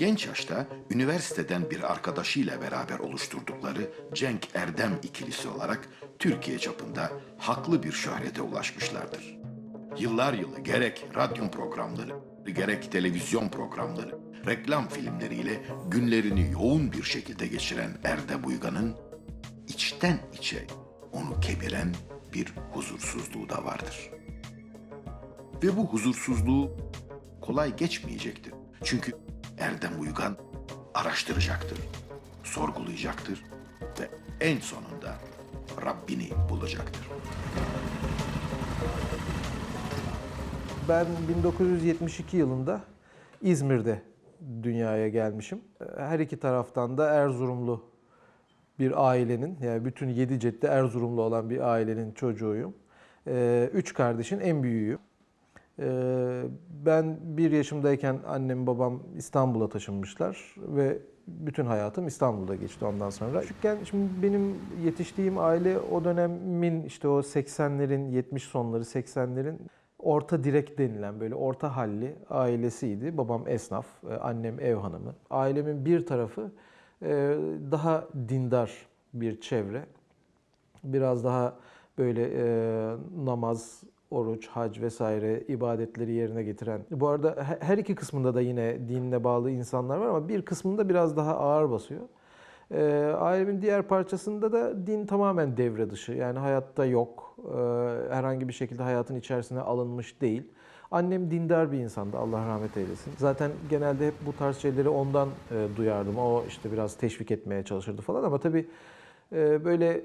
Genç yaşta üniversiteden bir arkadaşıyla beraber oluşturdukları Cenk Erdem ikilisi olarak Türkiye çapında haklı bir şöhrete ulaşmışlardır. Yıllar yılı gerek radyo programları, gerek televizyon programları, reklam filmleriyle günlerini yoğun bir şekilde geçiren Erdem Uygan'ın içten içe onu kemiren bir huzursuzluğu da vardır. Ve bu huzursuzluğu kolay geçmeyecektir. Çünkü Erdem Uygan araştıracaktır, sorgulayacaktır ve en sonunda Rabbini bulacaktır. Ben 1972 yılında İzmir'de dünyaya gelmişim. Her iki taraftan da Erzurumlu bir ailenin, yani bütün yedi cette Erzurumlu olan bir ailenin çocuğuyum. Ee, Üç kardeşin en büyüğüyüm. Ben bir yaşımdayken annem babam İstanbul'a taşınmışlar ve bütün hayatım İstanbul'da geçti ondan sonra. Küçükken şimdi benim yetiştiğim aile o dönemin işte o 80'lerin 70 sonları 80'lerin orta direk denilen böyle orta halli ailesiydi. Babam esnaf, e, annem ev hanımı. Ailemin bir tarafı e, daha dindar bir çevre biraz daha böyle e, namaz, oruç, hac vesaire ibadetleri yerine getiren. Bu arada he- her iki kısmında da yine dinle bağlı insanlar var ama bir kısmında biraz daha ağır basıyor. E, ailemin diğer parçasında da din tamamen devre dışı. Yani hayatta yok. E, herhangi bir şekilde hayatın içerisine alınmış değil. Annem dindar bir insandı. Allah rahmet eylesin. Zaten genelde hep bu tarz şeyleri ondan e, duyardım. O işte biraz teşvik etmeye çalışırdı falan ama tabii e, böyle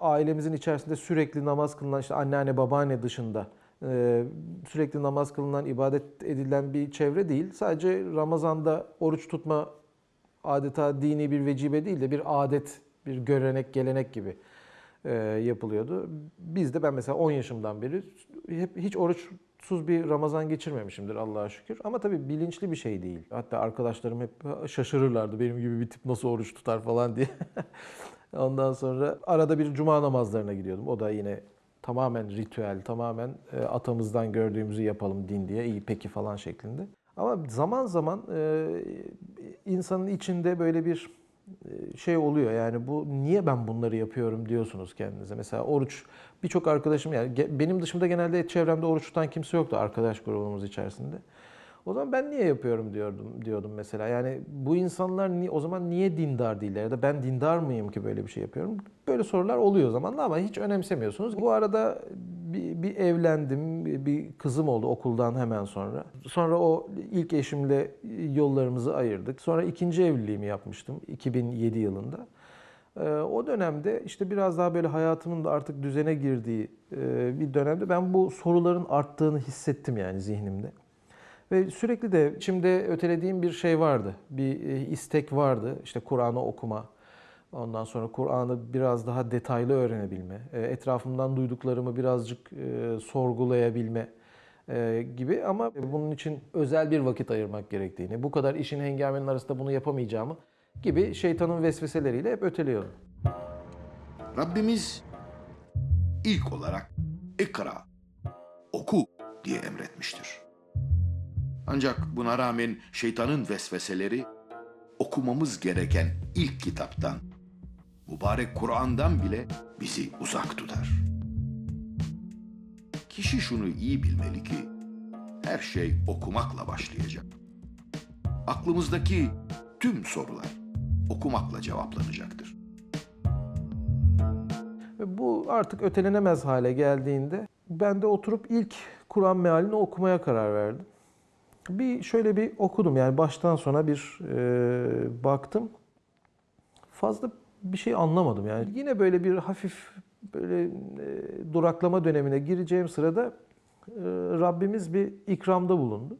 ailemizin içerisinde sürekli namaz kılınan işte anneanne babaanne dışında e, sürekli namaz kılınan ibadet edilen bir çevre değil. Sadece Ramazan'da oruç tutma adeta dini bir vecibe değil de bir adet, bir görenek, gelenek gibi e, yapılıyordu. Biz de ben mesela 10 yaşımdan beri hep hiç oruçsuz bir Ramazan geçirmemişimdir Allah'a şükür. Ama tabii bilinçli bir şey değil. Hatta arkadaşlarım hep şaşırırlardı benim gibi bir tip nasıl oruç tutar falan diye. Ondan sonra arada bir cuma namazlarına gidiyordum. O da yine tamamen ritüel, tamamen e, atamızdan gördüğümüzü yapalım din diye iyi peki falan şeklinde. Ama zaman zaman e, insanın içinde böyle bir e, şey oluyor. Yani bu niye ben bunları yapıyorum diyorsunuz kendinize. Mesela oruç birçok arkadaşım yani benim dışımda genelde çevremde oruç tutan kimse yoktu arkadaş grubumuz içerisinde. O zaman ben niye yapıyorum diyordum diyordum mesela. Yani bu insanlar ni- o zaman niye dindar değiller ya da ben dindar mıyım ki böyle bir şey yapıyorum? Böyle sorular oluyor zamanla ama hiç önemsemiyorsunuz. Bu arada bir, bir evlendim, bir kızım oldu okuldan hemen sonra. Sonra o ilk eşimle yollarımızı ayırdık. Sonra ikinci evliliğimi yapmıştım 2007 yılında. Ee, O dönemde işte biraz daha böyle hayatımın da artık düzene girdiği e, bir dönemde ben bu soruların arttığını hissettim yani zihnimde. Ve sürekli de içimde ötelediğim bir şey vardı. Bir e, istek vardı. İşte Kur'an'ı okuma. Ondan sonra Kur'an'ı biraz daha detaylı öğrenebilme. e, Etrafımdan duyduklarımı birazcık e, sorgulayabilme gibi. Ama bunun için özel bir vakit ayırmak gerektiğini, bu kadar işin hengamenin arasında bunu yapamayacağımı gibi şeytanın vesveseleriyle hep öteliyordum. Rabbimiz ilk olarak ikra, oku diye emretmiştir. Ancak buna rağmen şeytanın vesveseleri okumamız gereken ilk kitaptan, mübarek Kur'an'dan bile bizi uzak tutar. Kişi şunu iyi bilmeli ki her şey okumakla başlayacak. Aklımızdaki tüm sorular okumakla cevaplanacaktır. Bu artık ötelenemez hale geldiğinde ben de oturup ilk Kur'an mealini okumaya karar verdim. Bir şöyle bir okudum yani baştan sona bir e, baktım. Fazla bir şey anlamadım yani. Yine böyle bir hafif böyle e, duraklama dönemine gireceğim sırada e, Rabbimiz bir ikramda bulundu.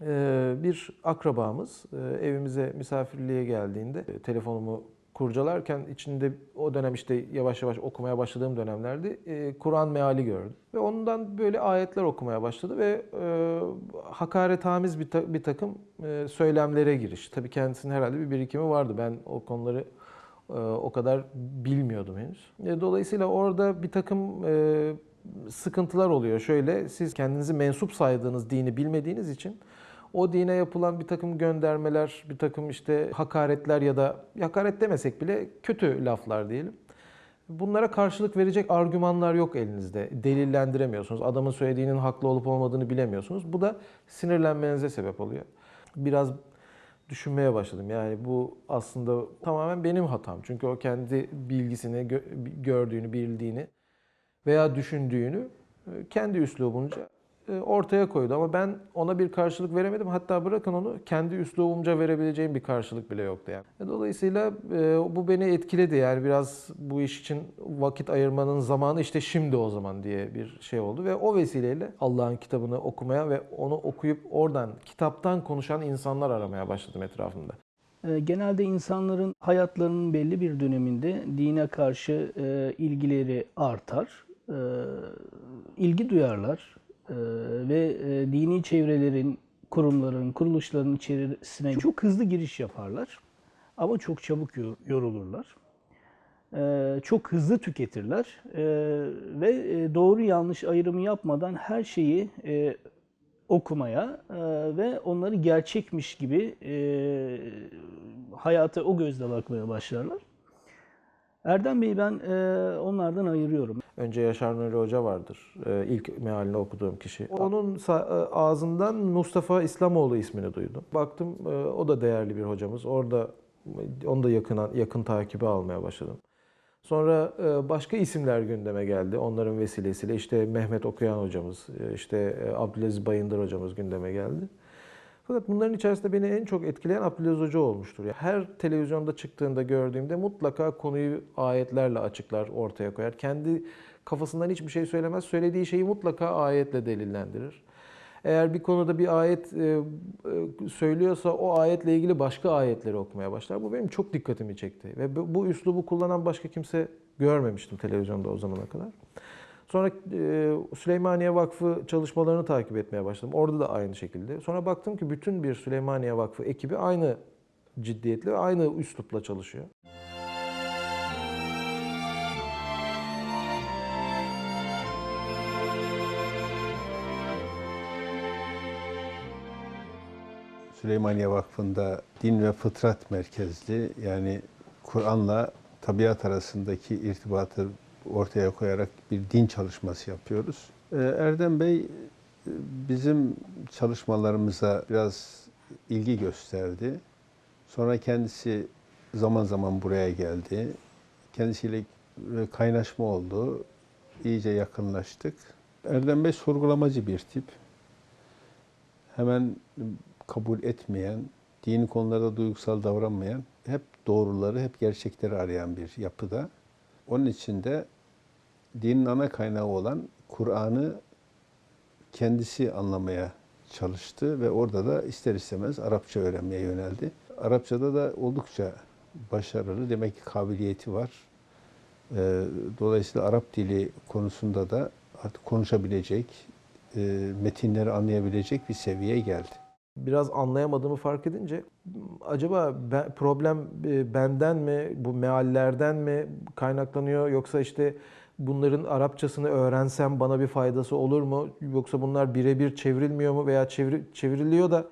E, bir akrabamız e, evimize misafirliğe geldiğinde e, telefonumu kurcalarken içinde o dönem işte yavaş yavaş okumaya başladığım dönemlerde e, Kur'an meali gördüm. Ve ondan böyle ayetler okumaya başladı ve e, hakaretamiz bir, ta- bir takım e, söylemlere giriş. Tabii kendisinin herhalde bir birikimi vardı. Ben o konuları e, o kadar bilmiyordum henüz. E, dolayısıyla orada bir takım e, sıkıntılar oluyor. Şöyle siz kendinizi mensup saydığınız dini bilmediğiniz için o dine yapılan bir takım göndermeler, bir takım işte hakaretler ya da hakaret demesek bile kötü laflar diyelim. Bunlara karşılık verecek argümanlar yok elinizde. Delillendiremiyorsunuz. Adamın söylediğinin haklı olup olmadığını bilemiyorsunuz. Bu da sinirlenmenize sebep oluyor. Biraz düşünmeye başladım. Yani bu aslında tamamen benim hatam. Çünkü o kendi bilgisini, gö- gördüğünü, bildiğini veya düşündüğünü e, kendi üslubunca ortaya koydu. Ama ben ona bir karşılık veremedim. Hatta bırakın onu kendi üslubumca verebileceğim bir karşılık bile yoktu yani. E, Dolayısıyla e, bu beni etkiledi. Yani biraz bu iş için vakit ayırmanın zamanı işte şimdi o zaman diye bir şey oldu. Ve o vesileyle Allah'ın kitabını okumaya ve onu okuyup oradan, kitaptan konuşan insanlar aramaya başladım etrafımda. E, Genelde insanların hayatlarının belli bir döneminde dine karşı e, ilgileri artar, e, ilgi duyarlar e, ve e, dini çevrelerin, kurumların, kuruluşların içerisine çok hızlı giriş yaparlar. Ama çok çabuk yor- yorulurlar. E, Çok hızlı tüketirler E, ve e, doğru yanlış ayrımı yapmadan her şeyi e, okumaya ve onları gerçekmiş gibi hayata o gözle bakmaya başlarlar. Erdem Bey'i ben e, onlardan ayırıyorum. Önce Yaşar Nuri Hoca vardır. Ee, ilk mealini okuduğum kişi. Onun e, ağzından Mustafa İslamoğlu ismini duydum. Baktım e, o da değerli bir hocamız. Orada e, onu da yakın yakın takibi almaya başladım. Sonra e, başka isimler gündeme geldi. Onların vesilesiyle işte Mehmet Okuyan hocamız, e, işte e, Abdülaziz Bayındır hocamız gündeme geldi. Fakat bunların içerisinde beni en çok etkileyen Abdülaziz Hoca olmuştur. Yani her televizyonda çıktığında gördüğümde mutlaka konuyu ayetlerle açıklar, ortaya koyar. Kendi kafasından hiçbir şey söylemez. Söylediği şeyi mutlaka ayetle delillendirir. Eğer bir konuda bir ayet e, e, söylüyorsa o ayetle ilgili başka ayetleri okumaya başlar. Bu benim çok dikkatimi çekti. Ve bu, bu üslubu kullanan başka kimse görmemiştim televizyonda o zamana kadar. Sonra e, Süleymaniye Vakfı çalışmalarını takip etmeye başladım. Orada da aynı şekilde. Sonra baktım ki bütün bir Süleymaniye Vakfı ekibi aynı ciddiyetle ve aynı üslupla çalışıyor. Süleymaniye Vakfı'nda din ve fıtrat merkezli yani Kur'an'la tabiat arasındaki irtibatı ortaya koyarak bir din çalışması yapıyoruz. Ee, Erdem Bey e, bizim çalışmalarımıza biraz ilgi gösterdi. Sonra kendisi zaman zaman buraya geldi. Kendisiyle e, kaynaşma oldu. İyice yakınlaştık. Erdem Bey sorgulamacı bir tip. Hemen kabul etmeyen, dini konularda duygusal davranmayan, hep doğruları, hep gerçekleri arayan bir yapıda. Onun için de dinin ana kaynağı olan Kur'an'ı kendisi anlamaya çalıştı ve orada da ister istemez Arapça öğrenmeye yöneldi. Arapçada da oldukça başarılı, demek ki kabiliyeti var. Ee, Dolayısıyla Arap dili konusunda da artık konuşabilecek, e, metinleri anlayabilecek bir seviyeye geldi. biraz anlayamadığımı fark edince acaba problem e, benden mi, bu meallerden mi kaynaklanıyor yoksa işte bunların Arapçasını öğrensem bana bir faydası olur mu? Yoksa bunlar birebir çevrilmiyor mu veya çeviri, çevriliyor da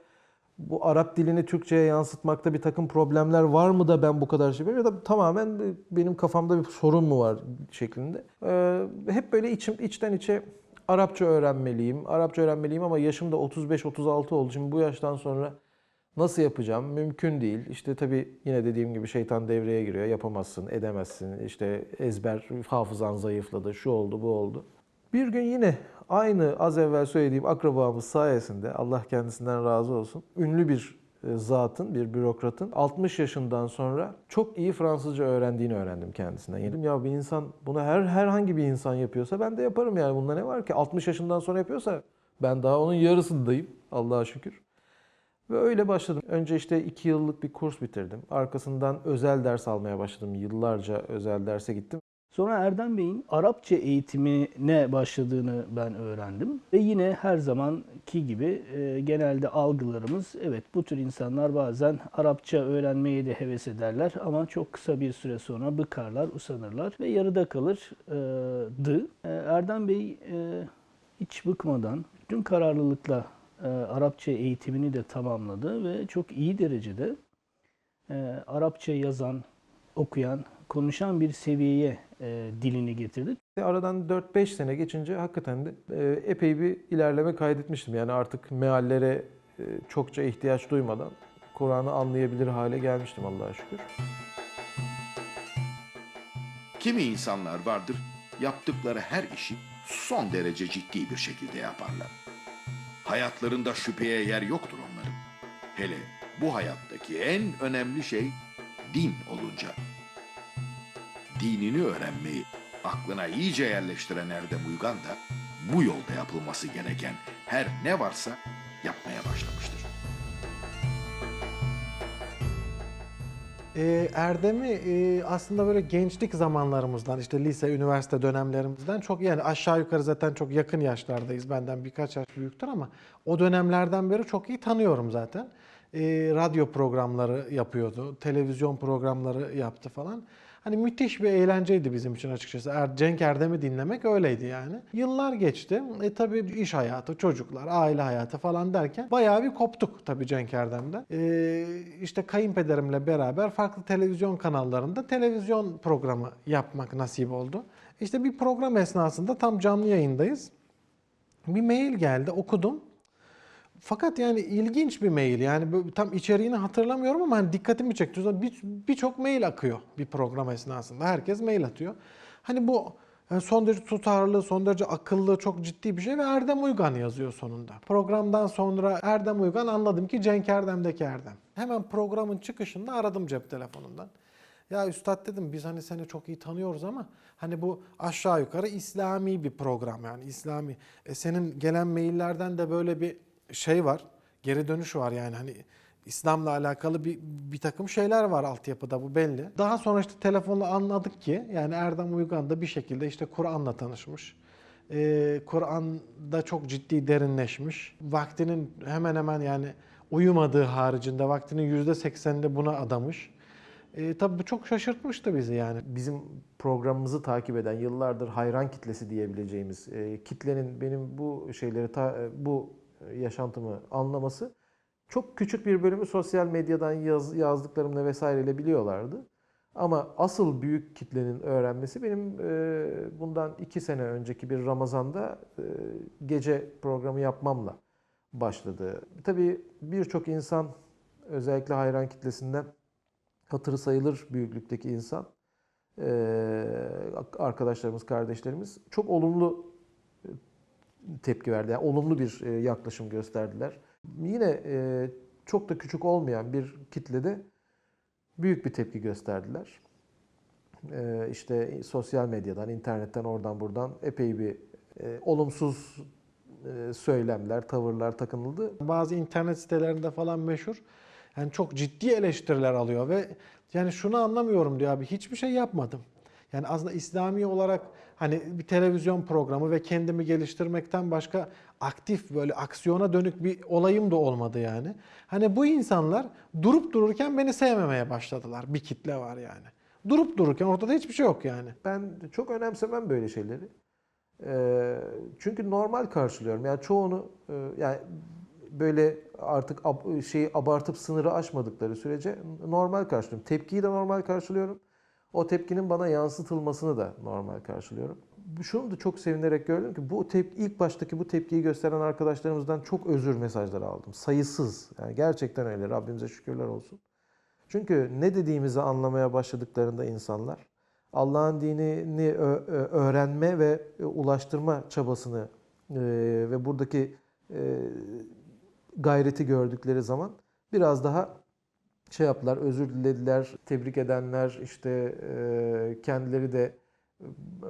bu Arap dilini Türkçe'ye yansıtmakta bir takım problemler var mı da ben bu kadar şey ya da tamamen benim kafamda bir sorun mu var şeklinde. Ee, hep böyle içim içten içe Arapça öğrenmeliyim. Arapça öğrenmeliyim ama yaşım da 35-36 oldu. Şimdi bu yaştan sonra nasıl yapacağım? Mümkün değil. İşte tabii yine dediğim gibi şeytan devreye giriyor. Yapamazsın, edemezsin. İşte ezber, hafızan zayıfladı, şu oldu, bu oldu. Bir gün yine aynı az evvel söylediğim akrabamız sayesinde Allah kendisinden razı olsun. Ünlü bir e, zatın, bir bürokratın 60 yaşından sonra çok iyi Fransızca öğrendiğini öğrendim kendisinden. Dedim ya bir insan bunu her herhangi bir insan yapıyorsa ben de yaparım yani. Bunda ne var ki? 60 yaşından sonra yapıyorsa ben daha onun yarısındayım Allah'a şükür. Ve öyle başladım. Önce işte iki yıllık bir kurs bitirdim. Arkasından özel ders almaya başladım. Yıllarca özel derse gittim. Sonra Erdem Bey'in Arapça eğitimine başladığını ben öğrendim. Ve yine her zamanki gibi e, genelde algılarımız evet bu tür insanlar bazen Arapça öğrenmeye de heves ederler ama çok kısa bir süre sonra bıkarlar, usanırlar ve yarıda kalırdı. E, Erdem Bey e, hiç bıkmadan, bütün kararlılıkla e, Arapça eğitimini de tamamladı ve çok iyi derecede e, Arapça yazan, okuyan, konuşan bir seviyeye e, dilini getirdi. Aradan 4-5 sene geçince hakikaten de e, epey bir ilerleme kaydetmiştim. Yani artık meallere e, çokça ihtiyaç duymadan Kur'an'ı anlayabilir hale gelmiştim Allah'a şükür. Kimi insanlar vardır, yaptıkları her işi son derece ciddi bir şekilde yaparlar. Hayatlarında şüpheye yer yoktur onların. Hele bu hayattaki en önemli şey din olunca. Dinini öğrenmeyi aklına iyice yerleştiren Erdem Uygan da bu yolda yapılması gereken her ne varsa yapmaya başlamıştır. Ee, Erdem'i e, aslında böyle gençlik zamanlarımızdan işte lise, üniversite dönemlerimizden çok yani aşağı yukarı zaten çok yakın yaşlardayız. Benden birkaç yaş büyüktür ama o dönemlerden beri çok iyi tanıyorum zaten. Ee, radyo programları yapıyordu, televizyon programları yaptı falan. Hani müthiş bir eğlenceydi bizim için açıkçası. Er, Cenk Erdem'i dinlemek öyleydi yani. Yıllar geçti. E tabii iş hayatı, çocuklar, aile hayatı falan derken bayağı bir koptuk tabii Cenk Erdem'den. E, işte kayınpederimle beraber farklı televizyon kanallarında televizyon programı yapmak nasip oldu. İşte bir program esnasında tam canlı yayındayız. Bir mail geldi, okudum. Fakat yani ilginç bir mail. Yani tam içeriğini hatırlamıyorum ama hani dikkatimi çekti. Bir- Birçok mail akıyor bir program esnasında. Herkes mail atıyor. Hani bu yani son derece tutarlı, son derece akıllı, çok ciddi bir şey ve Erdem Uygan yazıyor sonunda. Programdan sonra Erdem Uygan anladım ki Cenk Erdem'deki Erdem. Hemen programın çıkışında aradım cep telefonundan. Ya üstad dedim biz hani seni çok iyi tanıyoruz ama hani bu aşağı yukarı İslami bir program yani İslami. E senin gelen maillerden de böyle bir şey var. Geri dönüş var yani hani İslam'la alakalı bir, bir takım şeyler var altyapıda bu belli. Daha sonra işte telefonla anladık ki yani Erdem Uygan da bir şekilde işte Kur'an'la tanışmış. Ee, Kur'an'da çok ciddi derinleşmiş. Vaktinin hemen hemen yani uyumadığı haricinde vaktinin yüzde seksenini buna adamış. E, tabii bu çok şaşırtmıştı bizi yani. Bizim programımızı takip eden yıllardır hayran kitlesi diyebileceğimiz e, kitlenin benim bu şeyleri ta- e, bu yaşantımı anlaması çok küçük bir bölümü sosyal medyadan yaz, yazdıklarımla vesaireyle biliyorlardı. Ama asıl büyük kitlenin öğrenmesi benim e, bundan iki sene önceki bir Ramazan'da e, gece programı yapmamla başladı. Tabii birçok insan özellikle hayran kitlesinden hatırı sayılır büyüklükteki insan e, arkadaşlarımız, kardeşlerimiz çok olumlu e, tepki verdi. Yani olumlu bir e, yaklaşım gösterdiler. Yine e, çok da küçük olmayan bir kitlede büyük bir tepki gösterdiler. E, işte sosyal medyadan, internetten, oradan buradan epey bir olumsuz söylemler, tavırlar takınıldı. Bazı internet sitelerinde falan meşhur. Yani çok ciddi eleştiriler alıyor ve yani şunu anlamıyorum diyor abi hiçbir şey yapmadım. Yani aslında İslami olarak hani bir televizyon programı ve kendimi geliştirmekten başka aktif böyle aksiyona dönük bir olayım da olmadı yani. Hani bu insanlar durup dururken beni sevmemeye başladılar. Bir kitle var yani. Durup dururken ortada hiçbir şey yok yani. Ben çok önemsemem böyle şeyleri. Ee, çünkü normal karşılıyorum. Yani çoğunu e, yani böyle artık şeyi abartıp sınırı aşmadıkları sürece normal karşılıyorum. Tepkiyi de normal karşılıyorum. O tepkinin bana yansıtılmasını da normal karşılıyorum. Şunu da çok sevinerek gördüm ki bu tepki ilk baştaki bu tepkiyi gösteren arkadaşlarımızdan çok özür mesajları aldım. Sayısız. Yani gerçekten öyle. Rabbimize şükürler olsun. Çünkü ne dediğimizi anlamaya başladıklarında insanlar Allah'ın dinini öğrenme ve ulaştırma çabasını e, ve buradaki e, gayreti gördükleri zaman biraz daha şey yaptılar, özür dilediler, tebrik edenler, işte e, kendileri de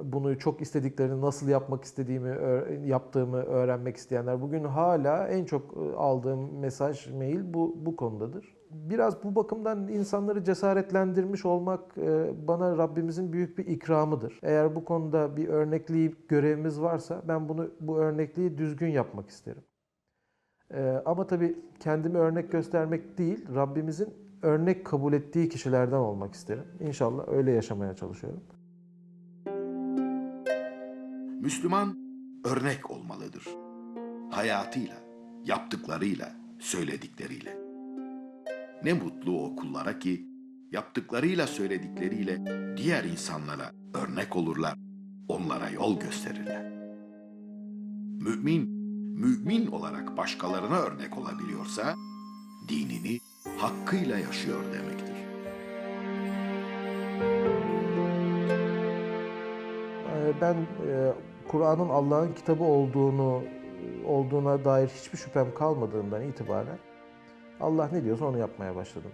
bunu çok istediklerini, nasıl yapmak istediğimi, yaptığımı öğrenmek isteyenler. Bugün hala en çok e, aldığım mesaj, mail bu, bu konudadır. Biraz bu bakımdan insanları cesaretlendirmiş olmak e, bana Rabbimizin büyük bir ikramıdır. Eğer bu konuda bir örnekliği görevimiz varsa ben bunu bu örnekliği düzgün yapmak isterim. Ama tabii kendimi örnek göstermek değil, Rabbimizin örnek kabul ettiği kişilerden olmak isterim. İnşallah öyle yaşamaya çalışıyorum. Müslüman örnek olmalıdır. Hayatıyla, yaptıklarıyla, söyledikleriyle. Ne mutlu o kullara ki yaptıklarıyla söyledikleriyle diğer insanlara örnek olurlar, onlara yol gösterirler. Mümin, mümin olarak başkalarına örnek olabiliyorsa, dinini hakkıyla yaşıyor demektir. Ee, Ben e, Kur'an'ın Allah'ın kitabı olduğunu olduğuna dair hiçbir şüphem kalmadığından itibaren Allah ne diyorsa onu yapmaya başladım.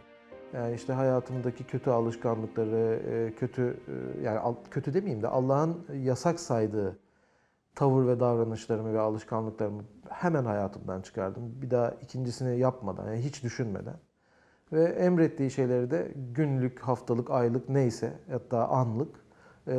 Yani işte hayatımdaki kötü alışkanlıkları, e, kötü e, yani kötü demeyeyim de Allah'ın yasak saydığı tavır ve davranışlarımı ve alışkanlıklarımı hemen hayatımdan çıkardım. Bir daha ikincisini yapmadan, yani hiç düşünmeden. Ve emrettiği şeyleri de günlük, haftalık, aylık neyse hatta anlık e,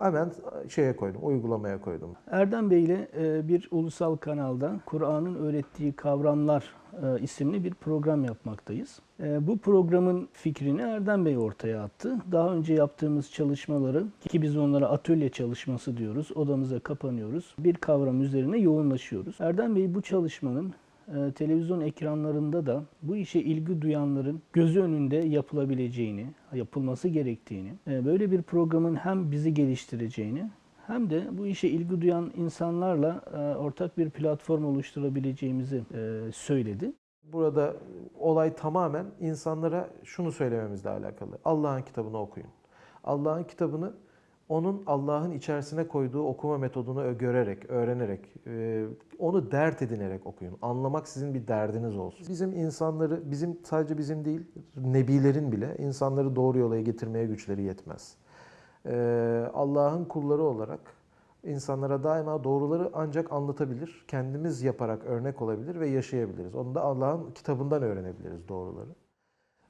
hemen şeye koydum, uygulamaya koydum. Erdem Bey ile e, bir ulusal kanalda Kur'an'ın öğrettiği kavramlar e, isimli bir program yapmaktayız. Bu programın fikrini Erdem Bey ortaya attı. Daha önce yaptığımız çalışmaları ki biz onlara atölye çalışması diyoruz. Odamıza kapanıyoruz. Bir kavram üzerine yoğunlaşıyoruz. Erdem Bey bu çalışmanın e, televizyon ekranlarında da bu işe ilgi duyanların gözü önünde yapılabileceğini, yapılması gerektiğini, e, böyle bir programın hem bizi geliştireceğini hem de bu işe ilgi duyan insanlarla e, ortak bir platform oluşturabileceğimizi söyledi. Burada olay tamamen insanlara şunu söylememizle alakalı. Allah'ın kitabını okuyun. Allah'ın kitabını onun Allah'ın içerisine koyduğu okuma metodunu görerek, öğrenerek, e, onu dert edinerek okuyun. Anlamak sizin bir derdiniz olsun. Bizim insanları, bizim sadece bizim değil, nebilerin bile insanları doğru yola getirmeye güçleri yetmez. E, Allah'ın kulları olarak insanlara daima doğruları ancak anlatabilir, kendimiz yaparak örnek olabilir ve yaşayabiliriz. Onu da Allah'ın kitabından öğrenebiliriz doğruları.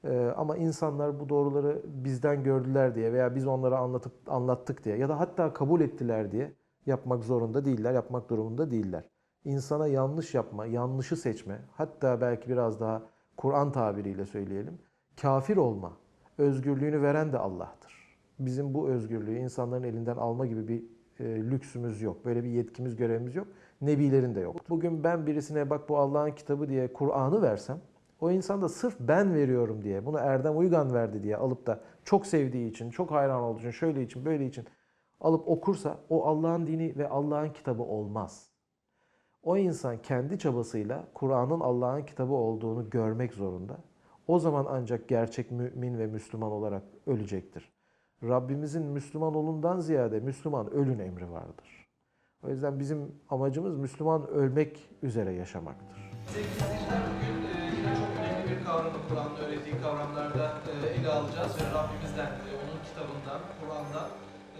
Ee, ama insanlar bu doğruları bizden gördüler diye veya biz onlara anlatıp anlattık diye ya da hatta kabul ettiler diye yapmak zorunda değiller, yapmak durumunda değiller. İnsana yanlış yapma, yanlışı seçme, hatta belki biraz daha Kur'an tabiriyle söyleyelim, kafir olma özgürlüğünü veren de Allah'tır. Bizim bu özgürlüğü insanların elinden alma gibi bir e, lüksümüz yok. Böyle bir yetkimiz, görevimiz yok. Nebilerin de yok. Bugün ben birisine bak bu Allah'ın kitabı diye Kur'an'ı versem, o insan da sırf ben veriyorum diye, bunu Erdem Uygan verdi diye alıp da çok sevdiği için, çok hayran olduğu için, şöyle için, böyle için alıp okursa o Allah'ın dini ve Allah'ın kitabı olmaz. O insan kendi çabasıyla Kur'an'ın Allah'ın kitabı olduğunu görmek zorunda. O zaman ancak gerçek mümin ve Müslüman olarak ölecektir. Rabbimizin Müslüman olundan ziyade Müslüman ölün emri vardır. O yüzden bizim amacımız Müslüman ölmek üzere yaşamaktır. Kavramı Kur'an'ın öğrettiği kavramlarda e, ele alacağız ve Rabbimizden, e, onun kitabından, Kur'an'dan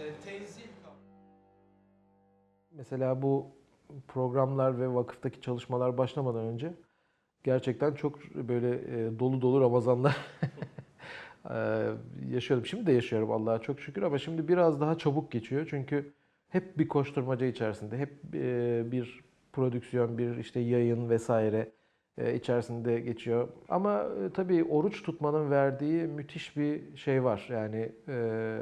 e, tenzil. Mesela bu programlar ve vakıftaki çalışmalar başlamadan önce gerçekten çok böyle dolu dolu Ramazanlar yaşıyordum. Şimdi de yaşıyorum Allah'a çok şükür ama şimdi biraz daha çabuk geçiyor. Çünkü hep bir koşturmaca içerisinde, hep bir prodüksiyon, bir işte yayın vesaire içerisinde geçiyor. Ama e, tabii oruç tutmanın verdiği müthiş bir şey var. Yani e,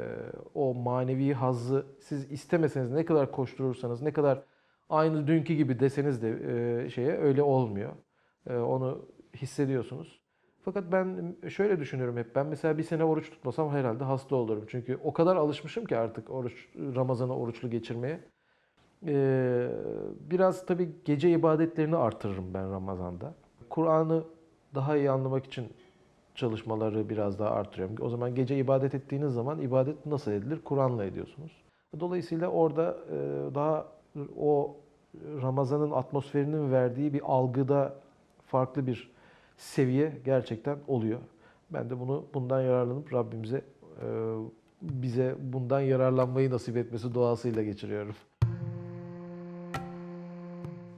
o manevi hazzı siz istemeseniz ne kadar koşturursanız, ne kadar aynı dünkü gibi deseniz de e, şeye öyle olmuyor. E, onu hissediyorsunuz. Fakat ben şöyle düşünüyorum hep. Ben mesela bir sene oruç tutmasam herhalde hasta olurum. Çünkü o kadar alışmışım ki artık oruç Ramazan'ı oruçlu geçirmeye. Ee, biraz tabii gece ibadetlerini artırırım ben Ramazan'da. Kur'an'ı daha iyi anlamak için çalışmaları biraz daha artırıyorum. O zaman gece ibadet ettiğiniz zaman ibadet nasıl edilir? Kur'an'la ediyorsunuz. Dolayısıyla orada e, daha o Ramazan'ın atmosferinin verdiği bir algıda farklı bir seviye gerçekten oluyor. Ben de bunu bundan yararlanıp Rabbimize e, bize bundan yararlanmayı nasip etmesi duasıyla geçiriyorum.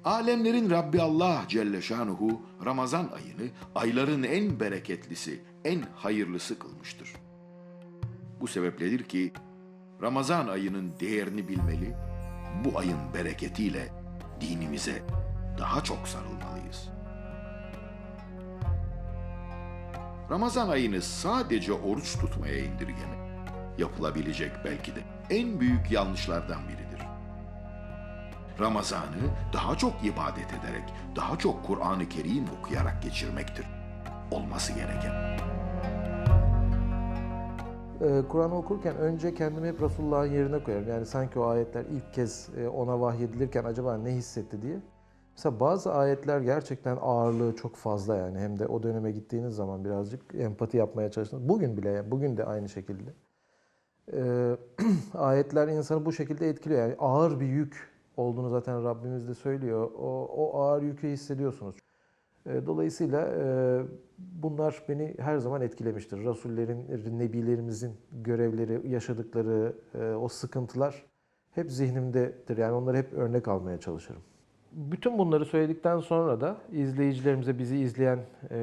Alemlerin Rabbi Allah Celle Şanuhu Ramazan ayını ayların en bereketlisi, en hayırlısı kılmıştır. Bu sebepledir ki Ramazan ayının değerini bilmeli, bu ayın bereketiyle dinimize daha çok sarılmalıyız. Ramazan ayını sadece oruç tutmaya indirgeme yapılabilecek belki de en büyük yanlışlardan biridir. Ramazan'ı daha çok ibadet ederek, daha çok Kur'an-ı Kerim okuyarak geçirmektir. Olması gereken. Ee, Kur'an okurken önce kendimi hep Resulullah'ın yerine koyarım. Yani sanki o ayetler ilk kez e, ona vahyedilirken acaba ne hissetti diye. Mesela bazı ayetler gerçekten ağırlığı çok fazla yani. Hem de o döneme gittiğiniz zaman birazcık empati yapmaya çalıştınız. Bugün bile, bugün de aynı şekilde. Ee, ayetler insanı bu şekilde etkiliyor. Yani ağır bir yük olduğunu zaten Rabbimiz de söylüyor. O, o ağır yükü hissediyorsunuz. E, Dolayısıyla e, bunlar beni her zaman etkilemiştir. Rasullerin, nebilerimizin görevleri, yaşadıkları e, o sıkıntılar hep zihnimdedir. Yani onları hep örnek almaya çalışırım. Bütün bunları söyledikten sonra da izleyicilerimize, bizi izleyen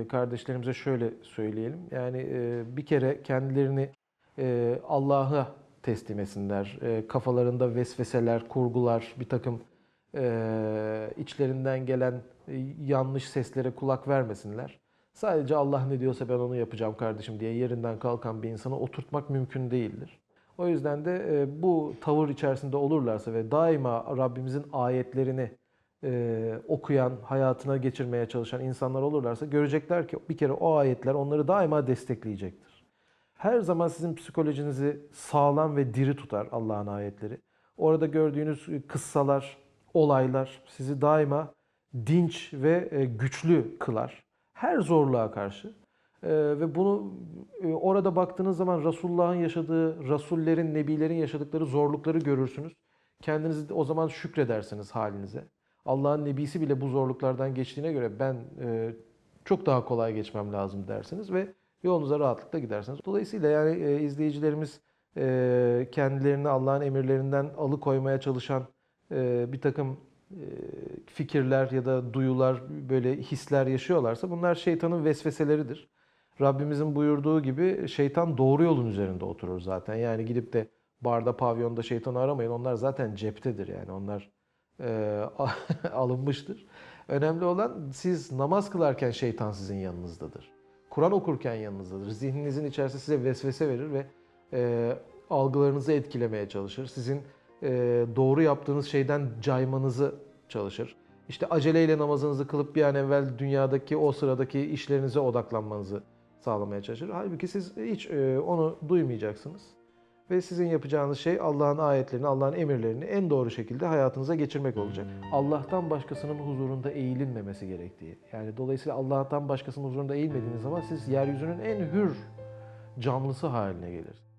kardeşlerimize şöyle söyleyelim. Yani bir kere kendilerini Allah'a teslim etsinler. E, Kafalarında vesveseler, kurgular, bir takım e, içlerinden gelen e, yanlış seslere kulak vermesinler. Sadece Allah ne diyorsa ben onu yapacağım kardeşim diye yerinden kalkan bir insanı oturtmak mümkün değildir. O yüzden de e, bu tavır içerisinde olurlarsa ve daima Rabbimizin ayetlerini e, okuyan, hayatına geçirmeye çalışan insanlar olurlarsa görecekler ki bir kere o ayetler onları daima destekleyecektir. Her zaman sizin psikolojinizi sağlam ve diri tutar Allah'ın ayetleri. Orada gördüğünüz kıssalar, olaylar sizi daima dinç ve e, güçlü kılar. Her zorluğa karşı. E, Ve bunu e, orada baktığınız zaman Resulullah'ın yaşadığı, Rasullerin, Nebilerin yaşadıkları zorlukları görürsünüz. Kendinizi o zaman şükredersiniz halinize. Allah'ın Nebisi bile bu zorluklardan geçtiğine göre ben çok daha kolay geçmem lazım dersiniz ve yolunuza rahatlıkla gidersiniz. Dolayısıyla yani e, izleyicilerimiz e, kendilerini Allah'ın emirlerinden alıkoymaya çalışan e, bir takım e, fikirler ya da duyular, böyle hisler yaşıyorlarsa bunlar şeytanın vesveseleridir. Rabbimizin buyurduğu gibi şeytan doğru yolun üzerinde oturur zaten. Yani gidip de barda, pavyonda şeytanı aramayın. Onlar zaten ceptedir yani. Onlar e, alınmıştır. Önemli olan siz namaz kılarken şeytan sizin yanınızdadır. Kur'an okurken yanınızdadır. Zihninizin içerisinde size vesvese verir ve e, algılarınızı etkilemeye çalışır. Sizin e, doğru yaptığınız şeyden caymanızı çalışır. İşte aceleyle namazınızı kılıp bir an evvel dünyadaki o sıradaki işlerinize odaklanmanızı sağlamaya çalışır. Halbuki siz hiç e, onu duymayacaksınız. Ve sizin yapacağınız şey Allah'ın ayetlerini, Allah'ın emirlerini en doğru şekilde hayatınıza geçirmek olacak. Allah'tan başkasının huzurunda eğilinmemesi gerektiği. Yani dolayısıyla Allah'tan başkasının huzurunda eğilmediğiniz zaman siz yeryüzünün en hür canlısı haline gelirsiniz.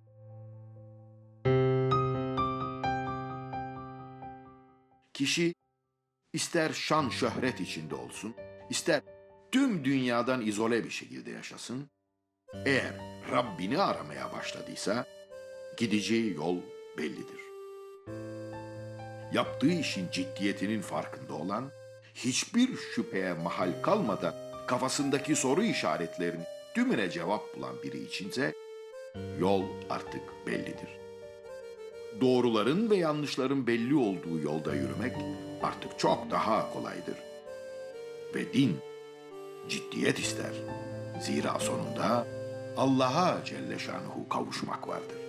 Kişi ister şan şöhret içinde olsun, ister tüm dünyadan izole bir şekilde yaşasın, eğer Rabbini aramaya başladıysa gideceği yol bellidir. Yaptığı işin ciddiyetinin farkında olan, hiçbir şüpheye mahal kalmadan kafasındaki soru işaretlerini tümüne cevap bulan biri içinse yol artık bellidir. Doğruların ve yanlışların belli olduğu yolda yürümek artık çok daha kolaydır. Ve din ciddiyet ister. Zira sonunda Allah'a Celle Şanuhu kavuşmak vardır.